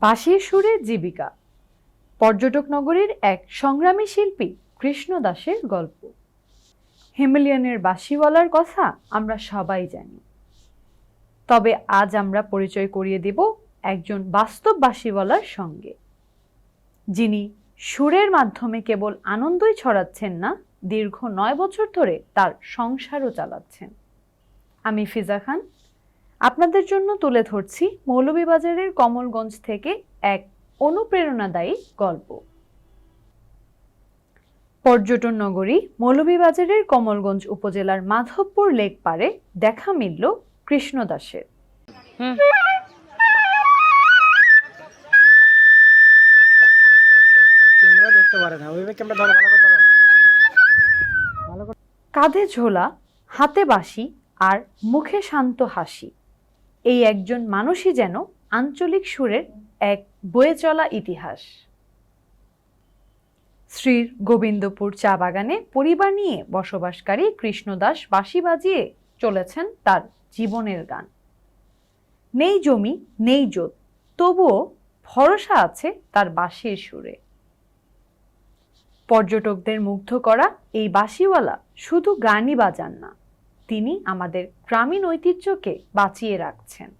বাঁশির সুরের জীবিকা। পর্যটক নগরীর এক সংগ্রামী শিল্পী কৃষ্ণ দাসের গল্প। হিমালয়ানের বাঁশিওয়ালার কথা আমরা সবাই জানি। তবে আজ আমরা পরিচয় করিয়ে দেব একজন বাস্তব বাঁশিওয়ালার সঙ্গে। যিনি সুরের মাধ্যমে কেবল আনন্দই ছড়াচ্ছেন না, দীর্ঘ নয় বছর ধরে তার সংসারও চালাচ্ছেন। আমি ফিজা খান আপনাদের জন্য তুলে ধরছি মৌলভীবাজারের কমলগঞ্জ থেকে এক অনুপ্রেরণাদায়ী গল্প। পর্যটন নগরী মৌলভীবাজারের কমলগঞ্জ উপজেলার মাধবপুর লেক পারে দেখা মিলল কৃষ্ণ দাসের। ক্যামেরা ধরতে পারে না। ওইভাবে ক্যামেরা ধরো ভালো করে ধরো। ভালো করে কাঁধে ঝোলা হাতে বাঁশি আর মুখে শান্ত হাসি। এই একজন মানুষই যেন আঞ্চলিক সুরের এক বয়ে চলা ইতিহাস। শ্রীর গোবিন্দপুর চা বাগানে পরিবার নিয়ে বসবাসকারী কৃষ্ণদাস বাঁশি বাজিয়ে চলেছেন তার জীবনের গান। নেই জমি, নেই জোত, তবুও ভরসা আছে তার বাঁশির সুরে। পর্যটকদের মুগ্ধ করা এই বাঁশিওয়ালা শুধু গানই বাজান না তিনি আমাদের গ্রামীণ ঐতিহ্যকে বাঁচিয়ে রাখছেন।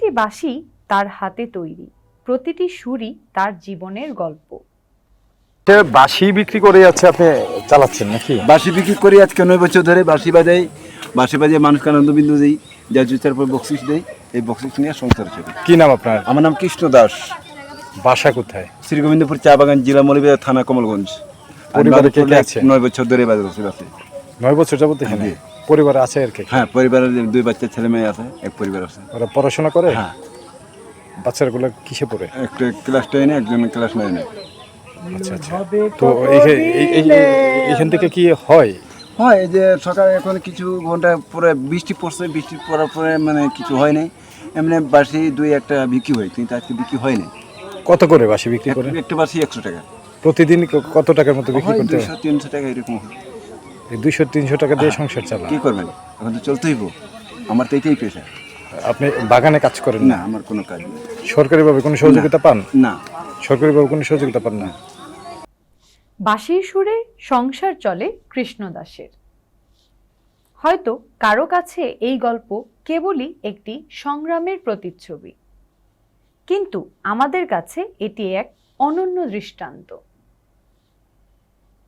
প্রতিটি বাঁশি তার হাতে তৈরি। প্রতিটি সুরই তার জীবনের গল্প। বাঁশি বিক্রি করে যাচ্ছে আপনি চালাচ্ছেন নাকি? বাঁশি বিক্রি করি আজকে নয় বছর ধরে বাঁশি বাজাই। বাঁশি বাজিয়ে মানুষকে আনন্দ বিন্দু দিই যা জুতার পর বকশিস দেই এই বকশিস নিয়ে সংসার চলে। কি নাম আপনার? আমার নাম কৃষ্ণ দাস। বাসা কোথায়? শ্রী গোবিন্দপুর চা বাগান জেলা মৌলভীবাজার থানা কমলগঞ্জ। আর পরিবারে কে কে মাধবপুর আছে? নয় বছর ধরে বাজার আছে নয় বছর যাবত এখানে? জি। পরিবার আছে আর কি? হ্যাঁ পরিবারের দুই বাচ্চা ছেলে মেয়ে আছে এক পরিবার আছে। ওরা পড়াশোনা করে? হ্যাঁ। বাচ্চাগুলো কিসে পড়ে? একটা ক্লাস টেনে একজন ক্লাস নাইনে আচ্ছা আচ্ছা। তো এইখান থেকে কি হয়? হয় এই যে সকালে এখন কিছু ঘণ্টা পরে বৃষ্টি পড়ছে বৃষ্টি পড়ার পরে মানে কিছু হয় নাই। এমনি বাসি দুই একটা বিক্রি হয় কিন্তু আজকে বিক্রি হয় নাই। কত করে বাসি বিক্রি করে? একটা বাসি একশো টাকা। প্রতিদিন কত টাকার মতো বিক্রি করতে হয়? তিনশো টাকা এরকম হয়। এই দুইশো তিনশো টাকা দিয়ে সংসার চালা কি করবেন? এখন তো চলতেই আমার তো এটাই পেশা। আপনি বাগানে কাজ করেন না? আমার কোনো কাজ নেই। সরকারিভাবে কোনো সহযোগিতা পান? না। সরকারিভাবে কোনো সহযোগিতা পান না? বাঁশির সুরে সংসার চলে কৃষ্ণ দাসের। হয়তো কারও কাছে এই গল্প কেবলই একটি সংগ্রামের প্রতিচ্ছবি। কিন্তু আমাদের কাছে এটি এক অনন্য দৃষ্টান্ত।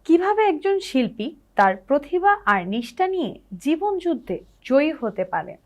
কীভাবে একজন শিল্পী তার প্রতিভা আর নিষ্ঠা নিয়ে জীবনযুদ্ধে জয়ী হতে পারেন।